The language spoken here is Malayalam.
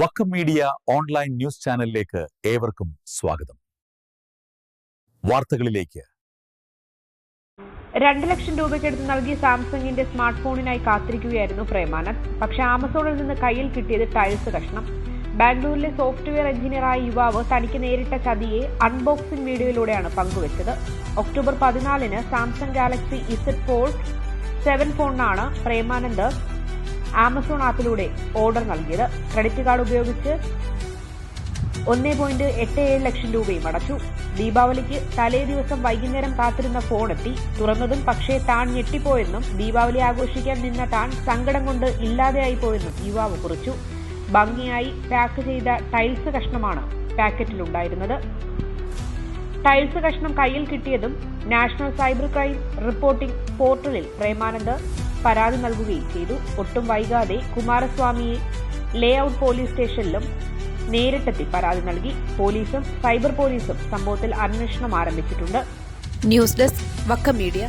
വക്കം മീഡിയ ഓൺലൈൻ ന്യൂസ് ചാനലിലേക്ക് ഏവർക്കും സ്വാഗതം. വാർത്തകളിലേക്ക്. രണ്ട് ലക്ഷം രൂപയ്ക്കെടുത്ത് നൽകിയ സാംസങ്ങിന്റെ സ്മാർട്ട് ഫോണിനായി കാത്തിരിക്കുകയായിരുന്നു പ്രേമാനന്ദ്. പക്ഷേ ആമസോണിൽ നിന്ന് കയ്യിൽ കിട്ടിയത് ടൈൽസ് കഷ്ണം. ബാംഗ്ലൂരിലെ സോഫ്റ്റ്വെയർ എഞ്ചിനീയറായ യുവാവ് തനിക്ക് നേരിട്ട ചതിയെ അൺബോക്സിംഗ് വീഡിയോയിലൂടെയാണ് പങ്കുവച്ചത്. ഒക്ടോബർ പതിനാലിന് Samsung Galaxy Z Fold seven ഫോണിനാണ് Premanand Amazon ആപ്പിലൂടെ ഓർഡർ നൽകിയത്. ക്രെഡിറ്റ് കാർഡ് ഉപയോഗിച്ച് ഒന്നേ പോയിന്റ് എട്ട് ഏഴ് ലക്ഷം രൂപയും അടച്ചു. ദീപാവലിക്ക് തലേ ദിവസം വൈകുന്നേരം കാത്തിരുന്ന ഫോണെത്തി തുറന്നതും പക്ഷേ താൻ ഞെട്ടിപ്പോയെന്നും ദീപാവലി ആഘോഷിക്കാൻ നിന്ന താൻ സങ്കടം കൊണ്ട് ഇല്ലാതെയായി പോയെന്നും യുവാവ് കുറിച്ചു. ഭംഗിയായി പാക്ക് ചെയ്ത ടൈൽസ് കഷ്ണമാണ് പാക്കറ്റിലുണ്ടായിരുന്നത്. ടൈൽസ് കഷ്ണം കയ്യിൽ കിട്ടിയതും നാഷണൽ സൈബർ ക്രൈം റിപ്പോർട്ടിംഗ് പോർട്ടലിൽ പ്രേമാനന്ദ് പരാതി നൽകുകയും ചെയ്തു. ഒട്ടും വൈകാതെ കുമാരസ്വാമിയെ ലേ ഔട്ട് പോലീസ് സ്റ്റേഷനിലും നേരിട്ടെത്തി പരാതി നൽകി. പോലീസും സൈബർ പോലീസും സംഭവത്തിൽ അന്വേഷണം ആരംഭിച്ചിട്ടുണ്ട്. News desk Vakkom media.